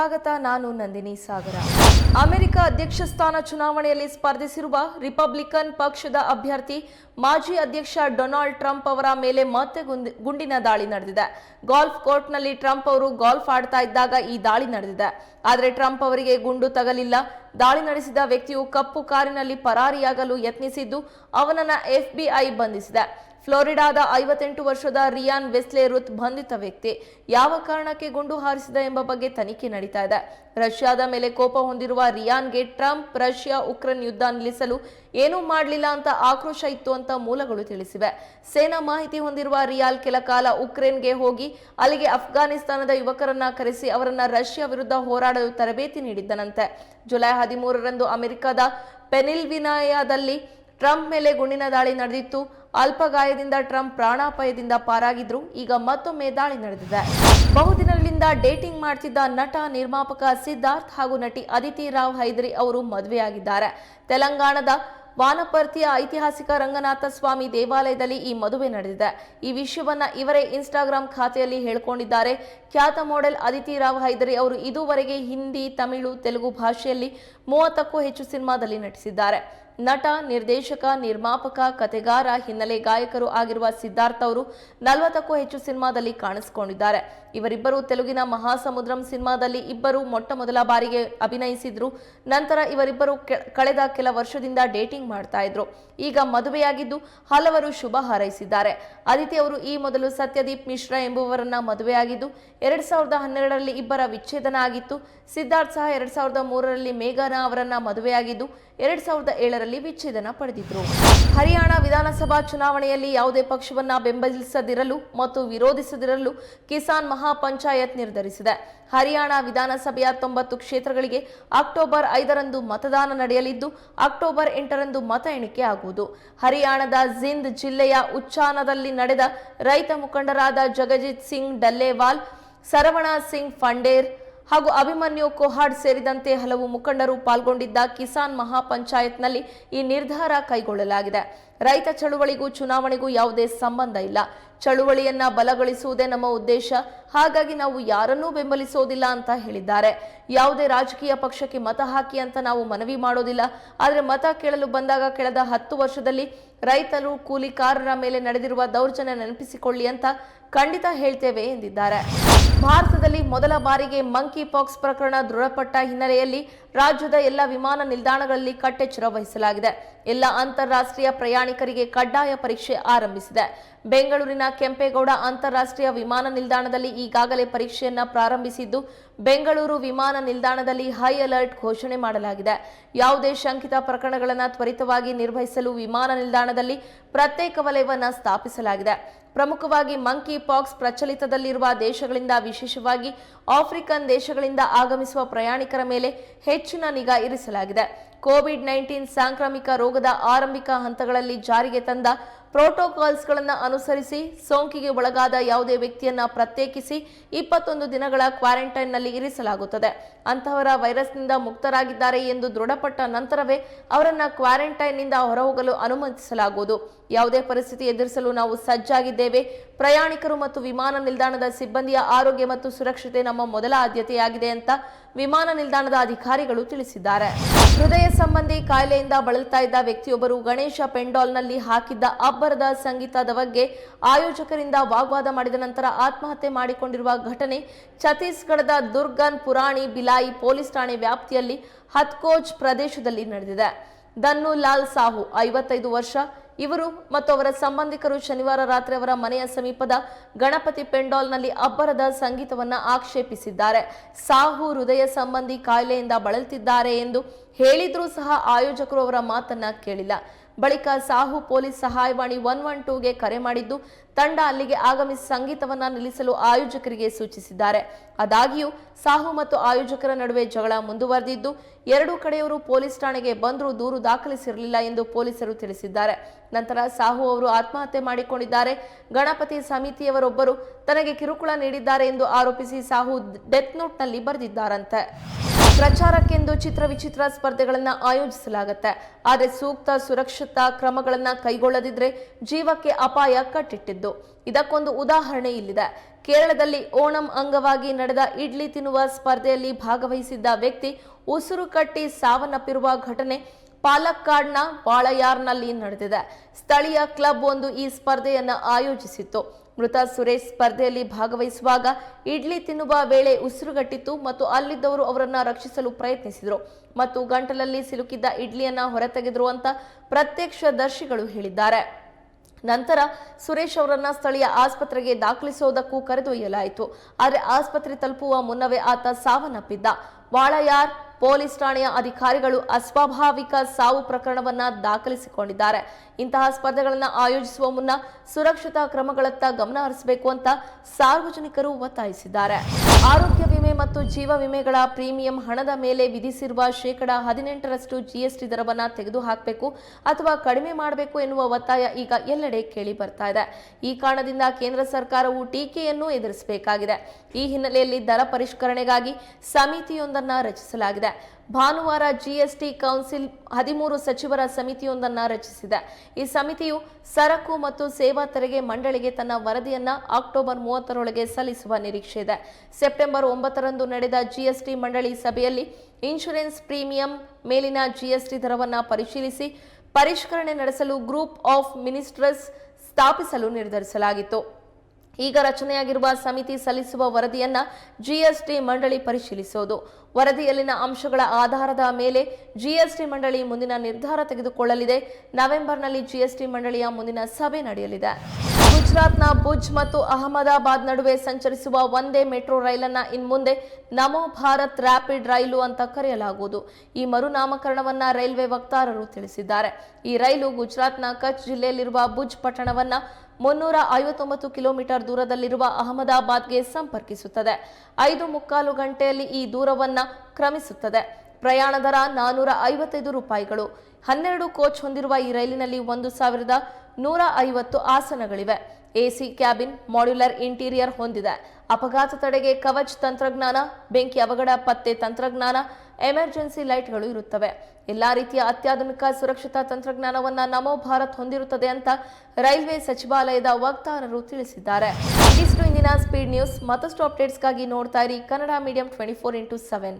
ಸ್ವಾಗತ, ನಾನು ನಂದಿನಿ ಸಾಗರ. ಅಮೆರಿಕ ಅಧ್ಯಕ್ಷ ಸ್ಥಾನ ಚುನಾವಣೆಯಲ್ಲಿ ಸ್ಪರ್ಧಿಸಿರುವ ರಿಪಬ್ಲಿಕನ್ ಪಕ್ಷದ ಅಭ್ಯರ್ಥಿ, ಮಾಜಿ ಅಧ್ಯಕ್ಷ ಡೊನಾಲ್ಡ್ ಟ್ರಂಪ್ ಅವರ ಮೇಲೆ ಮತ್ತೆ ಗುಂಡಿ- ಗುಂಡಿನ ದಾಳಿ ನಡೆದಿದೆ. ಗಾಲ್ಫ್ ಕೋರ್ಟ್ನಲ್ಲಿ ಟ್ರಂಪ್ ಅವರು ಗಾಲ್ಫ್ ಆಡ್ತಾ ಇದ್ದಾಗ ಈ ದಾಳಿ ನಡೆದಿದೆ. ಆದರೆ ಟ್ರಂಪ್ ಅವರಿಗೆ ಗುಂಡು ತಗಲಿಲ್ಲ. ದಾಳಿ ನಡೆಸಿದ ವ್ಯಕ್ತಿಯು ಕಪ್ಪು ಕಾರಿನಲ್ಲಿ ಪರಾರಿಯಾಗಲು ಯತ್ನಿಸಿದ್ದು, ಅವನನ್ನ ಎಫ್ಬಿಐ ಬಂಧಿಸಿದೆ. ಫ್ಲೋರಿಡಾದ ಐವತ್ತೆಂಟು ವರ್ಷದ ರಿಯಾನ್ ವೆಸ್ಲೆ ರುತ್ ಬಂಧಿತ ವ್ಯಕ್ತಿ ಯಾವ ಕಾರಣಕ್ಕೆ ಗುಂಡು ಹಾರಿಸಿದ ಎಂಬ ಬಗ್ಗೆ ತನಿಖೆ ನಡೀತಾ ಇದೆ. ರಷ್ಯಾದ ಮೇಲೆ ಕೋಪ ಹೊಂದಿರುವ ರಿಯಾನ್ಗೆ ಟ್ರಂಪ್ ರಷ್ಯಾ ಉಕ್ರೇನ್ ಯುದ್ಧ ನಿಲ್ಲಿಸಲು ಏನೂ ಮಾಡಲಿಲ್ಲ ಅಂತ ಆಕ್ರೋಶ ಇತ್ತು ಅಂತ ಮೂಲಗಳು ತಿಳಿಸಿವೆ. ಸೇನಾ ಮಾಹಿತಿ ಹೊಂದಿರುವ ರಿಯಾಲ್ ಕೆಲ ಕಾಲ ಉಕ್ರೇನ್ಗೆ ಹೋಗಿ ಅಲ್ಲಿಗೆ ಅಫ್ಘಾನಿಸ್ತಾನದ ಯುವಕರನ್ನ ಕರೆಸಿ ಅವರನ್ನ ರಷ್ಯಾ ವಿರುದ್ಧ ಹೋರಾಡಲು ತರಬೇತಿ ನೀಡಿದ್ದನಂತೆ. ಜುಲೈ ಹದಿಮೂರರಂದು ಅಮೆರಿಕದ ಪೆನಿಲ್ವಿನಾಯದಲ್ಲಿ ಟ್ರಂಪ್ ಮೇಲೆ ಗುಂಡಿನ ದಾಳಿ ನಡೆದಿತ್ತು. ಅಲ್ಪ ಗಾಯದಿಂದ ಟ್ರಂಪ್ ಪ್ರಾಣಾಪಾಯದಿಂದ ಪಾರಾಗಿದ್ರು, ಈಗ ಮತ್ತೊಮ್ಮೆ ದಾಳಿ ನಡೆದಿದೆ. ಬಹುದಿನಗಳಿಂದ ಡೇಟಿಂಗ್ ಮಾಡ್ತಿದ್ದ ನಟ, ನಿರ್ಮಾಪಕ ಸಿದ್ಧಾರ್ಥ್ ಹಾಗೂ ನಟಿ ಅದಿತಿ ರಾವ್ ಹೈದರಿ ಅವರು ಮದುವೆಯಾಗಿದ್ದಾರೆ. ತೆಲಂಗಾಣದ ವಾನಪರ್ತಿಯ ಐತಿಹಾಸಿಕ ರಂಗನಾಥ ಸ್ವಾಮಿ ದೇವಾಲಯದಲ್ಲಿ ಈ ಮದುವೆ ನಡೆದಿದೆ. ಈ ವಿಷಯವನ್ನ ಇವರೇ ಇನ್ಸ್ಟಾಗ್ರಾಂ ಖಾತೆಯಲ್ಲಿ ಹೇಳ್ಕೊಂಡಿದ್ದಾರೆ. ಖ್ಯಾತ ಮಾಡೆಲ್ ಅದಿತಿ ರಾವ್ ಹೈದರಿ ಅವರು ಇದುವರೆಗೆ ಹಿಂದಿ, ತಮಿಳು, ತೆಲುಗು ಭಾಷೆಯಲ್ಲಿ ಮೂವತ್ತಕ್ಕೂ ಹೆಚ್ಚು ಸಿನಿಮಾದಲ್ಲಿ ನಟಿಸಿದ್ದಾರೆ. ನಟ, ನಿರ್ದೇಶಕ, ನಿರ್ಮಾಪಕ, ಕತೆಗಾರ, ಹಿನ್ನೆಲೆ ಗಾಯಕರು ಆಗಿರುವ ಸಿದ್ಧಾರ್ಥ ಅವರು ನಲವತ್ತಕ್ಕೂ ಹೆಚ್ಚು ಸಿನಿಮಾದಲ್ಲಿ ಕಾಣಿಸಿಕೊಂಡಿದ್ದಾರೆ. ಇವರಿಬ್ಬರು ತೆಲುಗಿನ ಮಹಾಸಮುದ್ರಂ ಸಿನಿಮಾದಲ್ಲಿ ಇಬ್ಬರು ಮೊಟ್ಟ ಮೊದಲ ಬಾರಿಗೆ ಅಭಿನಯಿಸಿದ್ರು. ನಂತರ ಇವರಿಬ್ಬರು ಕಳೆದ ಕೆಲ ವರ್ಷದಿಂದ ಡೇಟಿಂಗ್ ಮಾಡ್ತಾ ಇದ್ರು. ಈಗ ಮದುವೆಯಾಗಿದ್ದು ಹಲವರು ಶುಭ ಹಾರೈಸಿದ್ದಾರೆ. ಅದಿತಿ ಅವರು ಈ ಮೊದಲು ಸತ್ಯದೀಪ್ ಮಿಶ್ರಾ ಎಂಬುವರನ್ನ ಮದುವೆಯಾಗಿದ್ದು, ಎರಡ್ ಸಾವಿರದ ಹನ್ನೆರಡರಲ್ಲಿ ಇಬ್ಬರ ವಿಚ್ಛೇದನ ಆಗಿತ್ತು. ಸಿದ್ಧಾರ್ಥ್ ಸಹ ಎರಡ್ ಸಾವಿರದ ಮೂರರಲ್ಲಿ ಮೇಘನಾ ಅವರನ್ನ ಮದುವೆಯಾಗಿದ್ದು, ಎರಡ್ ಸಾವಿರದ ಏಳರಲ್ಲಿ ವಿಚ್ಛೇದನ ಪಡೆದಿದ್ರು. ಹರಿಯಾಣ ವಿಧಾನಸಭಾ ಚುನಾವಣೆಯಲ್ಲಿ ಯಾವುದೇ ಪಕ್ಷವನ್ನ ಬೆಂಬಲಿಸದಿರಲು ಮತ್ತು ವಿರೋಧಿಸದಿರಲು ಕಿಸಾನ್ ಮಹಾ ಪಂಚಾಯತ್ ನಿರ್ಧರಿಸಿದೆ. ಹರಿಯಾಣ ವಿಧಾನಸಭೆಯ ತೊಂಬತ್ತು ಕ್ಷೇತ್ರಗಳಿಗೆ ಅಕ್ಟೋಬರ್ ಐದರಂದು ಮತದಾನ ನಡೆಯಲಿದ್ದು, ಅಕ್ಟೋಬರ್ ಎಂಟರಂದು ಮತ ಎಣಿಕೆ ಆಗುವುದು. ಹರಿಯಾಣದ ಜಿಂದ್ ಜಿಲ್ಲೆಯ ಉಚ್ಚಾನದಲ್ಲಿ ನಡೆದ ರೈತ ಮುಖಂಡರಾದ ಜಗಜಿತ್ ಸಿಂಗ್ ಡಲ್ಲೇವಾಲ್, ಸರವಣ ಸಿಂಗ್ ಫಂಡೇರ್ ಹಾಗೂ ಅಭಿಮನ್ಯು ಕೊಹಾಡ್ ಸೇರಿದಂತೆ ಹಲವು ಮುಖಂಡರು ಪಾಲ್ಗೊಂಡಿದ್ದ ಕಿಸಾನ್ ಮಹಾ ಪಂಚಾಯತ್ನಲ್ಲಿ ಈ ನಿರ್ಧಾರ ಕೈಗೊಳ್ಳಲಾಗಿದೆ. ರೈತ ಚಳುವಳಿಗೂ ಚುನಾವಣೆಗೂ ಯಾವುದೇ ಸಂಬಂಧ ಇಲ್ಲ. ಚಳುವಳಿಯನ್ನ ಬಲಗೊಳಿಸುವುದೇ ನಮ್ಮ ಉದ್ದೇಶ. ಹಾಗಾಗಿ ನಾವು ಯಾರನ್ನೂ ಬೆಂಬಲಿಸೋದಿಲ್ಲ ಅಂತ ಹೇಳಿದ್ದಾರೆ. ಯಾವುದೇ ರಾಜಕೀಯ ಪಕ್ಷಕ್ಕೆ ಮತ ಹಾಕಿ ಅಂತ ನಾವು ಮನವಿ ಮಾಡೋದಿಲ್ಲ. ಆದರೆ ಮತ ಕೇಳಲು ಬಂದಾಗ ಕಳೆದ ಹತ್ತು ವರ್ಷದಲ್ಲಿ ರೈತರು ಕೂಲಿಕಾರರ ಮೇಲೆ ನಡೆದಿರುವ ದೌರ್ಜನ್ಯ ನೆನಪಿಸಿಕೊಳ್ಳಿ ಅಂತ ಖಂಡಿತ ಹೇಳ್ತೇವೆ ಎಂದಿದ್ದಾರೆ. ಭಾರತದಲ್ಲಿ ಮೊದಲ ಬಾರಿಗೆ ಮಂಕಿ ಪಾಕ್ಸ್ ಪ್ರಕರಣ ದೃಢಪಟ್ಟ ಹಿನ್ನೆಲೆಯಲ್ಲಿ ರಾಜ್ಯದ ಎಲ್ಲ ವಿಮಾನ ನಿಲ್ದಾಣಗಳಲ್ಲಿ ಕಟ್ಟೆಚ್ಚರ ವಹಿಸಲಾಗಿದೆ ಎಲ್ಲ ಅಂತಾರಾಷ್ಟ್ರೀಯ ಪ್ರಯಾಣಿಕರಿಗೆ ಕಡ್ಡಾಯ ಪರೀಕ್ಷೆ ಆರಂಭಿಸಿದೆ. ಬೆಂಗಳೂರಿನ ಕೆಂಪೇಗೌಡ ಅಂತಾರಾಷ್ಟ್ರೀಯ ವಿಮಾನ ನಿಲ್ದಾಣದಲ್ಲಿ ಈಗಾಗಲೇ ಪರೀಕ್ಷೆಯನ್ನ ಪ್ರಾರಂಭಿಸಿದ್ದು, ಬೆಂಗಳೂರು ವಿಮಾನ ನಿಲ್ದಾಣದಲ್ಲಿ ಹೈ ಅಲರ್ಟ್ ಘೋಷಣೆ ಮಾಡಲಾಗಿದೆ. ಯಾವುದೇ ಶಂಕಿತ ಪ್ರಕರಣಗಳನ್ನು ತ್ವರಿತವಾಗಿ ನಿರ್ವಹಿಸಲು ವಿಮಾನ ನಿಲ್ದಾಣದಲ್ಲಿ ಪ್ರತ್ಯೇಕ ವಲಯವನ್ನು ಸ್ಥಾಪಿಸಲಾಗಿದೆ. ಪ್ರಮುಖವಾಗಿ ಮಂಕಿ ಪಾಕ್ಸ್ ಪ್ರಚಲಿತದಲ್ಲಿರುವ ದೇಶಗಳಿಂದ, ವಿಶೇಷವಾಗಿ ಆಫ್ರಿಕನ್ ದೇಶಗಳಿಂದ ಆಗಮಿಸುವ ಪ್ರಯಾಣಿಕರ ಮೇಲೆ ಹೆಚ್ಚಿನ ನಿಗಾ ಇರಿಸಲಾಗಿದೆ. ಕೋವಿಡ್ ನೈನ್ಟೀನ್ ಸಾಂಕ್ರಾಮಿಕ ರೋಗದ ಆರಂಭಿಕ ಹಂತಗಳಲ್ಲಿ ಜಾರಿಗೆ ತಂದ ಪ್ರೋಟೋಕಾಲ್ಸ್ಗಳನ್ನು ಅನುಸರಿಸಿ ಸೋಂಕಿಗೆ ಒಳಗಾದ ಯಾವುದೇ ವ್ಯಕ್ತಿಯನ್ನು ಪ್ರತ್ಯೇಕಿಸಿ ಇಪ್ಪತ್ತೊಂದು ದಿನಗಳ ಕ್ವಾರಂಟೈನ್ನಲ್ಲಿ ಇರಿಸಲಾಗುತ್ತದೆ. ಅಂತಹವರ ವೈರಸ್ನಿಂದ ಮುಕ್ತರಾಗಿದ್ದಾರೆ ಎಂದು ದೃಢಪಟ್ಟ ನಂತರವೇ ಅವರನ್ನು ಕ್ವಾರಂಟೈನ್ನಿಂದ ಹೊರಹೋಗಲು ಅನುಮತಿಸಲಾಗುವುದು. ಯಾವುದೇ ಪರಿಸ್ಥಿತಿ ಎದುರಿಸಲು ನಾವು ಸಜ್ಜಾಗಿದ್ದೇವೆ. ಪ್ರಯಾಣಿಕರು ಮತ್ತು ವಿಮಾನ ನಿಲ್ದಾಣದ ಸಿಬ್ಬಂದಿಯ ಆರೋಗ್ಯ ಮತ್ತು ಸುರಕ್ಷತೆ ನಮ್ಮ ಮೊದಲ ಆದ್ಯತೆಯಾಗಿದೆ ಅಂತ ವಿಮಾನ ನಿಲ್ದಾಣದ ಅಧಿಕಾರಿಗಳು ತಿಳಿಸಿದ್ದಾರೆ. ಹೃದಯ ಸಂಬಂಧಿ ಕಾಯಿಲೆಯಿಂದ ಬಳಲ್ತಾ ಇದ್ದ ವ್ಯಕ್ತಿಯೊಬ್ಬರು ಗಣೇಶ ಪೆಂಡಾಲ್ನಲ್ಲಿ ಹಾಕಿದ್ದ ಅಬ್ಬರದ ಸಂಗೀತದ ಬಗ್ಗೆ ಆಯೋಜಕರಿಂದ ವಾಗ್ವಾದ ಮಾಡಿದ ನಂತರ ಆತ್ಮಹತ್ಯೆ ಮಾಡಿಕೊಂಡಿರುವ ಘಟನೆ ಛತ್ತೀಸ್ಗಢದ ದುರ್ಗನ್ ಪುರಾಣಿ ಬಿಲಾಯಿ ಪೊಲೀಸ್ ಠಾಣೆ ವ್ಯಾಪ್ತಿಯಲ್ಲಿ ಹತ್ಕೋಜ್ ಪ್ರದೇಶದಲ್ಲಿ ನಡೆದಿದೆ. ದನ್ನು ಲಾಲ್ ಸಾಹು, ಐವತ್ತೈದು ವರ್ಷ, ಇವರು ಮತ್ತು ಅವರ ಸಂಬಂಧಿಕರು ಶನಿವಾರ ರಾತ್ರಿ ಅವರ ಮನೆಯ ಸಮೀಪದ ಗಣಪತಿ ಪೆಂಡಾಲ್ನಲ್ಲಿ ಅಬ್ಬರದ ಸಂಗೀತವನ್ನು ಆಕ್ಷೇಪಿಸಿದ್ದಾರೆ. ಸಾಹು ಹೃದಯ ಸಂಬಂಧಿ ಕಾಯಿಲೆಯಿಂದ ಬಳಲ್ತಿದ್ದಾರೆ ಎಂದು ಹೇಳಿದ್ರೂ ಸಹ ಆಯೋಜಕರು ಅವರ ಮಾತನ್ನ ಕೇಳಿಲ್ಲ. ಬಳಿಕ ಸಾಹು ಪೊಲೀಸ್ ಸಹಾಯವಾಣಿ ಒನ್ ಒನ್ ಟೂಗೆ ಕರೆ ಮಾಡಿದ್ದು, ತಂಡ ಅಲ್ಲಿಗೆ ಆಗಮಿಸಿ ಸಂಗೀತವನ್ನ ನಿಲ್ಲಿಸಲು ಆಯೋಜಕರಿಗೆ ಸೂಚಿಸಿದ್ದಾರೆ. ಆದಾಗ್ಯೂ, ಸಾಹು ಮತ್ತು ಆಯೋಜಕರ ನಡುವೆ ಜಗಳ ಮುಂದುವರೆದಿದ್ದು, ಎರಡೂ ಕಡೆಯವರು ಪೊಲೀಸ್ ಠಾಣೆಗೆ ಬಂದರೂ ದೂರು ದಾಖಲಿಸಿರಲಿಲ್ಲ ಎಂದು ಪೊಲೀಸರು ತಿಳಿಸಿದ್ದಾರೆ. ನಂತರ ಸಾಹು ಅವರು ಆತ್ಮಹತ್ಯೆ ಮಾಡಿಕೊಂಡಿದ್ದಾರೆ. ಗಣಪತಿ ಸಮಿತಿಯವರೊಬ್ಬರು ತನಗೆ ಕಿರುಕುಳ ನೀಡಿದ್ದಾರೆ ಎಂದು ಆರೋಪಿಸಿ ಸಾಹು ಡೆತ್ ನೋಟ್ನಲ್ಲಿ ಬರೆದಿದ್ದಾರಂತೆ. ಪ್ರಚಾರಕ್ಕೆಂದು ಚಿತ್ರ ವಿಚಿತ್ರ ಸ್ಪರ್ಧೆಗಳನ್ನು ಆಯೋಜಿಸಲಾಗುತ್ತೆ. ಆದರೆ ಸೂಕ್ತ ಸುರಕ್ಷತಾ ಕ್ರಮಗಳನ್ನು ಕೈಗೊಳ್ಳದಿದ್ರೆ ಜೀವಕ್ಕೆ ಅಪಾಯ ಕಟ್ಟಿಟ್ಟಿದ್ದು. ಇದಕ್ಕೊಂದು ಉದಾಹರಣೆ ಇಲ್ಲಿದೆ. ಕೇರಳದಲ್ಲಿ ಓಣಂ ಅಂಗವಾಗಿ ನಡೆದ ಇಡ್ಲಿ ತಿನ್ನುವ ಸ್ಪರ್ಧೆಯಲ್ಲಿ ಭಾಗವಹಿಸಿದ್ದ ವ್ಯಕ್ತಿ ಉಸಿರು ಕಟ್ಟಿ ಸಾವನ್ನಪ್ಪಿರುವ ಘಟನೆ ಪಾಲಕ್ಕಾಡ್ನ ವಾಳಯಾರ್ನಲ್ಲಿ ನಡೆದಿದೆ. ಸ್ಥಳೀಯ ಕ್ಲಬ್ ಒಂದು ಈ ಸ್ಪರ್ಧೆಯನ್ನು ಆಯೋಜಿಸಿತ್ತು. ಮೃತ ಸುರೇಶ್ ಸ್ಪರ್ಧೆಯಲ್ಲಿ ಭಾಗವಹಿಸುವಾಗ ಇಡ್ಲಿ ತಿನ್ನುವ ವೇಳೆ ಉಸಿರುಗಟ್ಟಿತ್ತು ಮತ್ತು ಅಲ್ಲಿದ್ದವರು ಅವರನ್ನ ರಕ್ಷಿಸಲು ಪ್ರಯತ್ನಿಸಿದರು. ಮತ್ತು ಗಂಟಲಲ್ಲಿ ಸಿಲುಕಿದ್ದ ಇಡ್ಲಿಯನ್ನ ಹೊರತೆಗೆದರು ಅಂತ ಪ್ರತ್ಯಕ್ಷದರ್ಶಿಗಳು ಹೇಳಿದ್ದಾರೆ. ನಂತರ ಸುರೇಶ್ ಅವರನ್ನ ಸ್ಥಳೀಯ ಆಸ್ಪತ್ರೆಗೆ ದಾಖಲಿಸುವುದಕ್ಕೂ ಕರೆದೊಯ್ಯಲಾಯಿತು. ಆದರೆ ಆಸ್ಪತ್ರೆ ತಲುಪುವ ಮುನ್ನವೇ ಆತ ಸಾವನ್ನಪ್ಪಿದ್ದ. ವಾಳಯಾರ್ ಪೊಲೀಸ್ ಠಾಣೆಯ ಅಧಿಕಾರಿಗಳು ಅಸ್ವಾಭಾವಿಕ ಸಾವು ಪ್ರಕರಣವನ್ನ ದಾಖಲಿಸಿಕೊಂಡಿದ್ದಾರೆ. ಇಂತಹ ಸ್ಪರ್ಧೆಗಳನ್ನು ಆಯೋಜಿಸುವ ಮುನ್ನ ಸುರಕ್ಷತಾ ಕ್ರಮಗಳತ್ತ ಗಮನ ಹರಿಸಬೇಕು ಅಂತ ಸಾರ್ವಜನಿಕರು ಒತ್ತಾಯಿಸಿದ್ದಾರೆ. ಆರೋಗ್ಯ ವಿಮೆ ಮತ್ತು ಜೀವ ವಿಮೆಗಳ ಪ್ರೀಮಿಯಂ ಹಣದ ಮೇಲೆ ವಿಧಿಸಿರುವ ಶೇಕಡಾ ಹದಿನೆಂಟರಷ್ಟು ಜಿಎಸ್ಟಿ ದರವನ್ನು ತೆಗೆದುಹಾಕಬೇಕು ಅಥವಾ ಕಡಿಮೆ ಮಾಡಬೇಕು ಎನ್ನುವ ಒತ್ತಾಯ ಈಗ ಎಲ್ಲೆಡೆ ಕೇಳಿ ಬರ್ತಾ ಇದೆ. ಈ ಕಾರಣದಿಂದ ಕೇಂದ್ರ ಸರ್ಕಾರವು ಟೀಕೆಯನ್ನು ಎದುರಿಸಬೇಕಾಗಿದೆ. ಈ ಹಿನ್ನೆಲೆಯಲ್ಲಿ ದರ ಪರಿಷ್ಕರಣೆಗಾಗಿ ಸಮಿತಿಯೊಂದನ್ನು ರಚಿಸಲಾಗಿದೆ. ಭಾನುವಾರ ಜಿಎಸ್ಟಿ ಕೌನ್ಸಿಲ್ ಹದಿಮೂರು ಸಚಿವರ ಸಮಿತಿಯೊಂದನ್ನು ರಚಿಸಿದೆ. ಈ ಸಮಿತಿಯು ಸರಕು ಮತ್ತು ಸೇವಾ ತೆರಿಗೆ ಮಂಡಳಿಗೆ ತನ್ನ ವರದಿಯನ್ನು ಅಕ್ಟೋಬರ್ ಮೂವತ್ತರೊಳಗೆ ಸಲ್ಲಿಸುವ ನಿರೀಕ್ಷೆ ಇದೆ. ಸೆಪ್ಟೆಂಬರ್ ಒಂಬತ್ತರಂದು ನಡೆದ ಜಿಎಸ್ಟಿ ಮಂಡಳಿ ಸಭೆಯಲ್ಲಿ ಇನ್ಶೂರೆನ್ಸ್ ಪ್ರೀಮಿಯಂ ಮೇಲಿನ ಜಿಎಸ್ಟಿ ದರವನ್ನು ಪರಿಶೀಲಿಸಿ ಪರಿಷ್ಕರಣೆ ನಡೆಸಲು ಗ್ರೂಪ್ ಆಫ್ ಮಿನಿಸ್ಟರ್ಸ್ ಸ್ಥಾಪಿಸಲು ನಿರ್ಧರಿಸಲಾಗಿತ್ತು. ಈಗ ರಚನೆಯಾಗಿರುವ ಸಮಿತಿ ಸಲ್ಲಿಸುವ ವರದಿಯನ್ನ ಜಿಎಸ್ಟಿ ಮಂಡಳಿ ಪರಿಶೀಲಿಸುವುದು ವರದಿಯಲ್ಲಿನ ಅಂಶಗಳ ಆಧಾರದ ಮೇಲೆ ಜಿಎಸ್ಟಿ ಮಂಡಳಿ ಮುಂದಿನ ನಿರ್ಧಾರ ತೆಗೆದುಕೊಳ್ಳಲಿದೆ. ನವೆಂಬರ್ನಲ್ಲಿ ಜಿಎಸ್ಟಿ ಮಂಡಳಿಯ ಮುಂದಿನ ಸಭೆ ನಡೆಯಲಿದೆ. ಗುಜರಾತ್ನ ಭುಜ್ ಮತ್ತು ಅಹಮದಾಬಾದ್ ನಡುವೆ ಸಂಚರಿಸುವ ಒಂದೇ ಮೆಟ್ರೋ ರೈಲನ್ನ ಇನ್ಮುಂದೆ ನಮೋ ಭಾರತ್ ರ್ಯಾಪಿಡ್ ರೈಲು ಅಂತ ಕರೆಯಲಾಗುವುದು. ಈ ಮರುನಾಮಕರಣವನ್ನ ರೈಲ್ವೆ ವಕ್ತಾರರು ತಿಳಿಸಿದ್ದಾರೆ. ಈ ರೈಲು ಗುಜರಾತ್ನ ಕಚ್ ಜಿಲ್ಲೆಯಲ್ಲಿರುವ ಭುಜ್ ಪಟ್ಟಣವನ್ನ ಮುನ್ನೂರ ಐವತ್ತೊಂಬತ್ತು ಕಿಲೋಮೀಟರ್ ದೂರದಲ್ಲಿರುವ ಅಹಮದಾಬಾದ್ಗೆ ಸಂಪರ್ಕಿಸುತ್ತದೆ. ಐದು ಮುಕ್ಕಾಲು ಗಂಟೆಯಲ್ಲಿ ಈ ದೂರವನ್ನ ಕ್ರಮಿಸುತ್ತದೆ. ಪ್ರಯಾಣ ದರ ನಾನೂರ ಐವತ್ತೈದು ರೂಪಾಯಿಗಳು. ಹನ್ನೆರಡು ಕೋಚ್ ಹೊಂದಿರುವ ಈ ರೈಲಿನಲ್ಲಿ ಒಂದು ಸಾವಿರದ ನೂರ ಐವತ್ತು ಆಸನಗಳಿವೆ. ಎಸಿ ಕ್ಯಾಬಿನ್, ಮಾಡ್ಯುಲರ್ ಇಂಟೀರಿಯರ್ ಹೊಂದಿದೆ. ಅಪಘಾತ ತಡೆಗೆ ಕವಚ್ ತಂತ್ರಜ್ಞಾನ, ಬೆಂಕಿ ಅವಘಡ ಪತ್ತೆ ತಂತ್ರಜ್ಞಾನ, ಎಮರ್ಜೆನ್ಸಿ ಲೈಟ್ಗಳು ಇರುತ್ತವೆ. ಎಲ್ಲಾ ರೀತಿಯ ಅತ್ಯಾಧುನಿಕ ಸುರಕ್ಷತಾ ತಂತ್ರಜ್ಞಾನವನ್ನ ನಮೋ ಭಾರತ್ ಹೊಂದಿರುತ್ತದೆ ಅಂತ ರೈಲ್ವೆ ಸಚಿವಾಲಯದ ವಕ್ತಾರರು ತಿಳಿಸಿದ್ದಾರೆ. ಇಷ್ಟು ಇಂದಿನ ಸ್ಪೀಡ್ ನ್ಯೂಸ್. ಮತ್ತಷ್ಟು ಅಪ್ಡೇಟ್ಸ್ಗಾಗಿ ನೋಡ್ತಾ ಇರಿ Kannada medium twenty four into seven